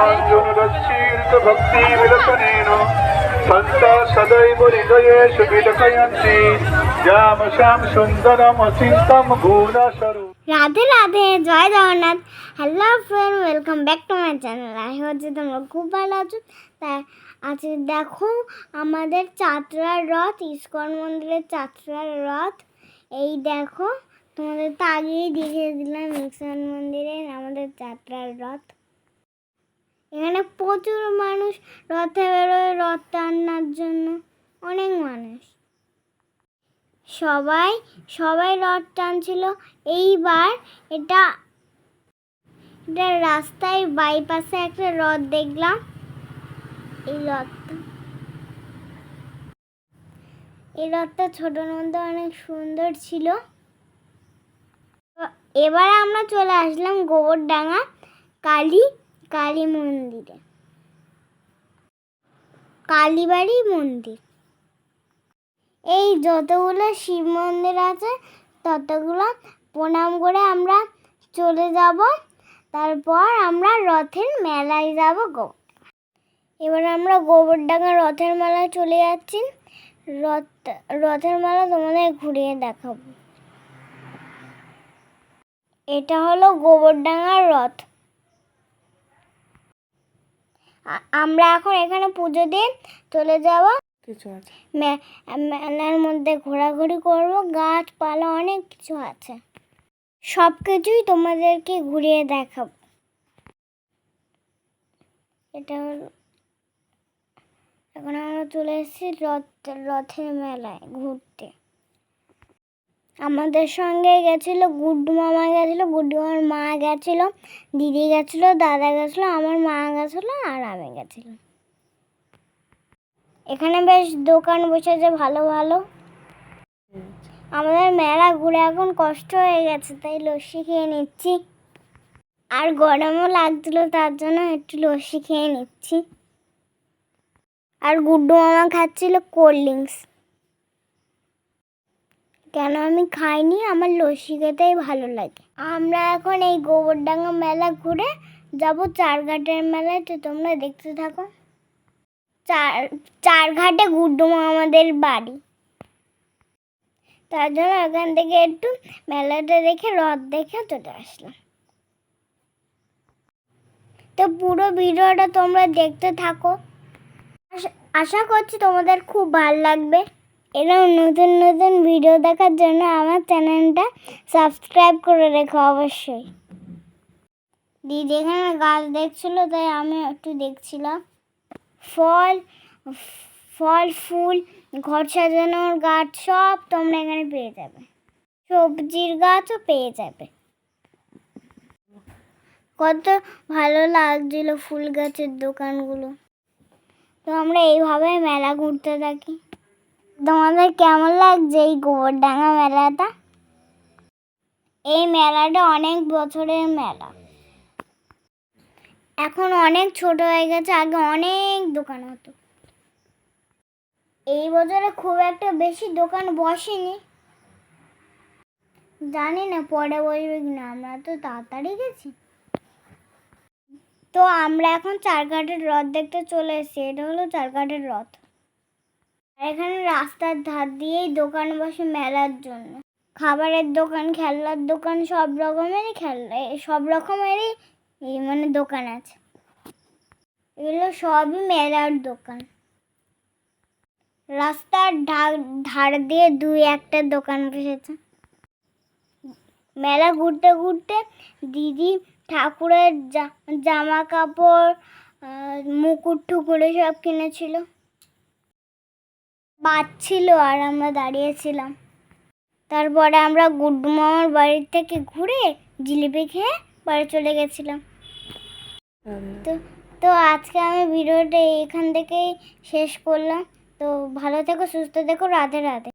प्रेमाञ्जनरक्षीर्त भक्तिविलसनेन सन्ता सदैव हृदयेषु রাধে রাধে, জয় Jagannath. Hello friend welcome back to my channel আমি হচ্ছে তোমরা খুব ভালো আছো? তাই আজকে দেখো আমাদের চাতরার রথ, ইস্কন মন্দিরের চাতরার রথ। এই দেখো, তোমাদের তো আগেই দেখিয়ে দিলাম ইস্কন মন্দিরে আমাদের চাতরার রথ। এখানে প্রচুর মানুষ রথে বেরোয় রথ টান্নার জন্য। অনেক মানুষ। সবাই সবাই রথ টানছিল। এইবার এটা এটা রাস্তায় বাইপাসে একটা রথ দেখলাম। এই রথটা এই রথটা ছোটোর মধ্যে অনেক সুন্দর ছিল। এবার আমরা চলে আসলাম গোবরডাঙ্গা কালী কালী মন্দিরে। কালীবাড়ি মন্দির। এই যতগুলো শিব মন্দির আছে, ততগুলো প্রণাম করে আমরা চলে যাব। তারপর আমরা রথের মেলায় যাব গো। এবার আমরা গোবরডাঙ্গা রথের মেলায় চলে যাচ্ছি। রথ, রথের মেলা তোমাদের ঘুরিয়ে দেখাবো। এটা হলো গোবরডাঙ্গার রথ। আমরা এখন এখানে পুজো দিয়ে চলে যাব। কিছু আছে। মেলার মধ্যে ঘোরাঘুরি করব, গাছপালা অনেক কিছু আছে। সব কিছুই তোমাদেরকে ঘুরিয়ে দেখাবো। এটা এখন আমরা চলে এসেছি রথ, রথের মেলায় ঘুরতে। আমাদের সঙ্গে গেছিল গুড্ডু মামা গেছিল, গুড্ডু মামার মা গেছিল, দিদি গেছিল, দাদা গেছিল, আমার মা গেছিল, আর আমি গেছিলাম। এখানে বেশ দোকান বসেছে ভালো ভালো। আমাদের মেলা ঘুরে এখন কষ্ট হয়ে গেছে, তাই লস্যি খেয়ে নিচ্ছি। আর গরমও লাগছিল, তার জন্য একটু লস্যি খেয়ে নিচ্ছি। আর গুড্ডু মামা খাচ্ছিল কোল্ড ড্রিঙ্কস। কেন আমি খাইনি? আমার লস্যি খেতেই ভালো লাগে। আমরা এখন এই গোবরডাঙ্গা মেলা ঘুরে যাব, চারঘাটের মেলায়, তো তোমরা দেখতে থাকো। চার, চারঘাটে গুড্ডু আমাদের বাড়ি। তার জন্য ওখান থেকে একটু মেলাটা দেখে, রথ দেখে চলে আসলাম। তো পুরো ভিডিওটা তোমরা দেখতে থাকো। আশা করছি তোমাদের খুব ভালো লাগবে। এরকম নতুন নতুন ভিডিও দেখার জন্য আমার চ্যানেলটা সাবস্ক্রাইব করে রেখো অবশ্যই। দিদি এখানে গাছ দেখছিল, তাই আমি একটু দেখছিলাম। ফল ফল, ফুল, ঘর সাজানোর গাছ সব তোমরা এখানে পেয়ে যাবে। সবজির গাছও পেয়ে যাবে। কত ভালো লাগছিল ফুল গাছের দোকানগুলো। তো আমরা এইভাবে মেলা ঘুরতে থাকি। তোমাদের কেমন লাগছে এই গোবরডাঙ্গা মেলাটা? এই মেলাটা অনেক বছরের মেলা। এখন অনেক ছোট হয়ে গেছে, আগে অনেক দোকান হতো। এই বছরে খুব একটা বেশি দোকান বসেনি। জানি না পরে বসবে কিনা, আমরা তো তাড়াতাড়ি গেছি। তো আমরা এখন চারঘাটের রথ দেখতে চলে এসেছি, এটা হলো চারঘাটের রথ। আর এখানে রাস্তার ধার দিয়েই দোকান বসে মেলার জন্য। খাবারের দোকান, খেলনার দোকান, সব রকমেরই খেলনা সব রকমেরই এই মানে দোকান আছে। এগুলো সবই মেলার দোকান। রাস্তার ধার দিয়ে দুই একটা দোকান বসেছে। মেলা ঘুরতে ঘুরতে দিদি ঠাকুরের জামা কাপড় মুকুট টুকুর সব কিনেছিল। বাজছিল আর আমরা দাঁড়িয়েছিলাম তারপরে আমরা গুড্ডু মামার বাড়ি থেকে ঘুরে জিলিপি খেয়ে বাড়ি চলে গেছিলাম। তো তো আজকে আমি ভিডিওটা এখান থেকেই শেষ করলাম। তো ভালো থেকো সুস্থ থেকো রাধে রাধে।